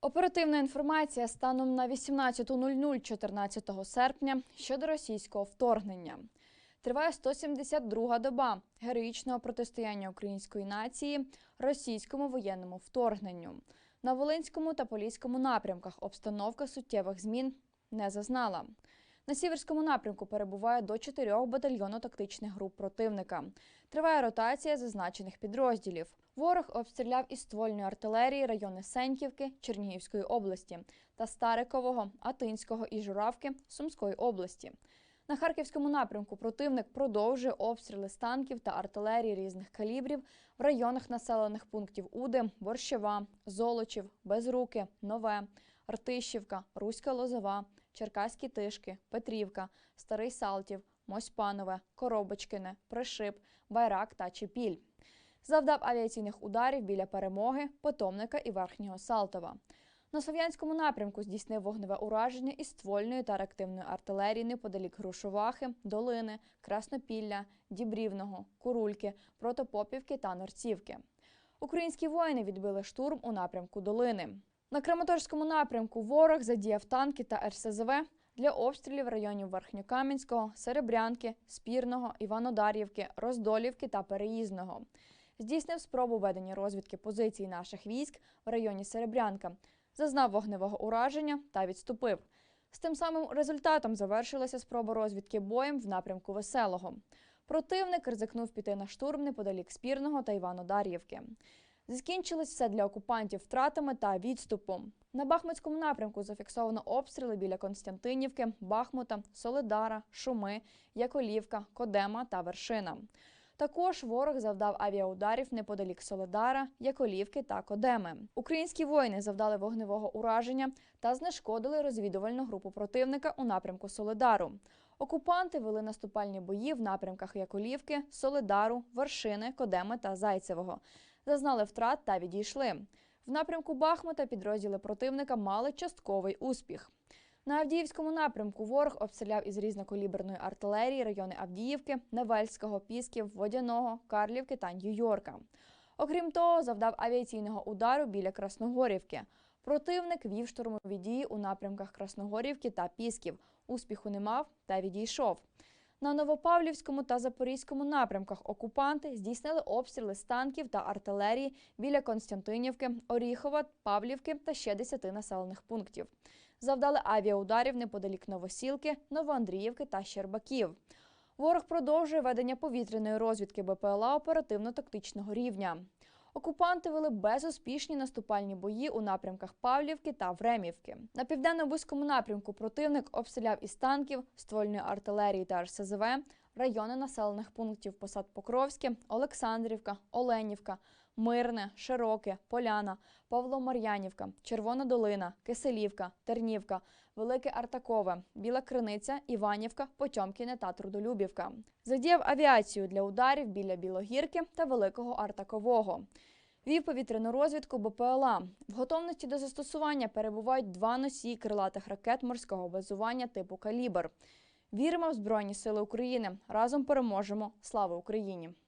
Оперативна інформація станом на 18.00 14 серпня щодо російського вторгнення. Триває 172-га доба героїчного протистояння української нації російському воєнному вторгненню. На Волинському та Поліському напрямках обстановка суттєвих змін не зазнала. На сіверському напрямку перебуває до чотирьох батальйонно-тактичних груп противника. Триває ротація зазначених підрозділів. Ворог обстріляв із ствольної артилерії райони Сеньківки Чернігівської області та Старикового, Атинського і Журавки Сумської області. На харківському напрямку противник продовжує обстріли з танків та артилерії різних калібрів в районах населених пунктів Уди, Борщева, Золочів, Безруки, Нове, Ртищівка, Руська Лозова, Черкаські Тишки, Петрівка, Старий Салтів, Мосьпанове, Коробочкине, Пришип, Байрак та Чепіль. Завдав авіаційних ударів біля перемоги, Потомника і Верхнього Салтова. На Слов'янському напрямку здійснив вогневе ураження із ствольної та реактивної артилерії неподалік Грушовахи, Долини, Краснопілля, Дібрівного, Курульки, Протопопівки та Норцівки. Українські воїни відбили штурм у напрямку Долини. На Краматорському напрямку ворог задіяв танки та РСЗВ для обстрілів районів Верхньокам'янського, Серебрянки, Спірного, Іванодарівки, Роздолівки та Переїзного. Здійснив спробу ведення розвідки позицій наших військ в районі Серебрянка, зазнав вогневого ураження та відступив. З тим самим результатом завершилася спроба розвідки боєм в напрямку Веселого. Противник ризикнув піти на штурм неподалік Спірного та Іванодар'ївки. Закінчилось все для окупантів втратами та відступом. На Бахмутському напрямку зафіксовано обстріли біля Константинівки, Бахмута, Солидара, Шуми, Яколівка, Кодема та Вершина. Також ворог завдав авіаударів неподалік Солидара, Яколівки та Кодеми. Українські воїни завдали вогневого ураження та знешкодили розвідувальну групу противника у напрямку Солидару. Окупанти вели наступальні бої в напрямках Яколівки, Солидару, Вершини, Кодеми та Зайцевого. Зазнали втрат та відійшли. В напрямку Бахмута підрозділи противника мали частковий успіх. На Авдіївському напрямку ворог обстріляв із різнокаліберної артилерії райони Авдіївки, Невельського, Пісків, Водяного, Карлівки та Нью-Йорка. Окрім того, завдав авіаційного удару біля Красногорівки. Противник вів штурмові дії у напрямках Красногорівки та Пісків. Успіху не мав та відійшов. На Новопавлівському та Запорізькому напрямках окупанти здійснили обстріли з танків та артилерії біля Константинівки, Оріхова, Павлівки та ще 10 населених пунктів. Завдали авіаударів неподалік Новосілки, Новоандріївки та Щербаків. Ворог продовжує ведення повітряної розвідки БПЛА оперативно-тактичного рівня. Окупанти вели безуспішні наступальні бої у напрямках Павлівки та Времівки. На південно-бузькому напрямку противник обстріляв із танків, ствольної артилерії та РСЗВ райони населених пунктів Посад Покровське, Олександрівка, Оленівка, Мирне, Широке, Поляна, Павло-Мар'янівка, Червона Долина, Киселівка, Тернівка, Велике Артакове, Біла Криниця, Іванівка, Потьомкіне та Трудолюбівка. Задіяв авіацію для ударів біля Білогірки та Великого Артакового. Вів повітряну розвідку БПЛА. В готовності до застосування перебувають два носії крилатих ракет морського базування типу Калібр. Віримо в Збройні Сили України. Разом переможемо. Слава Україні!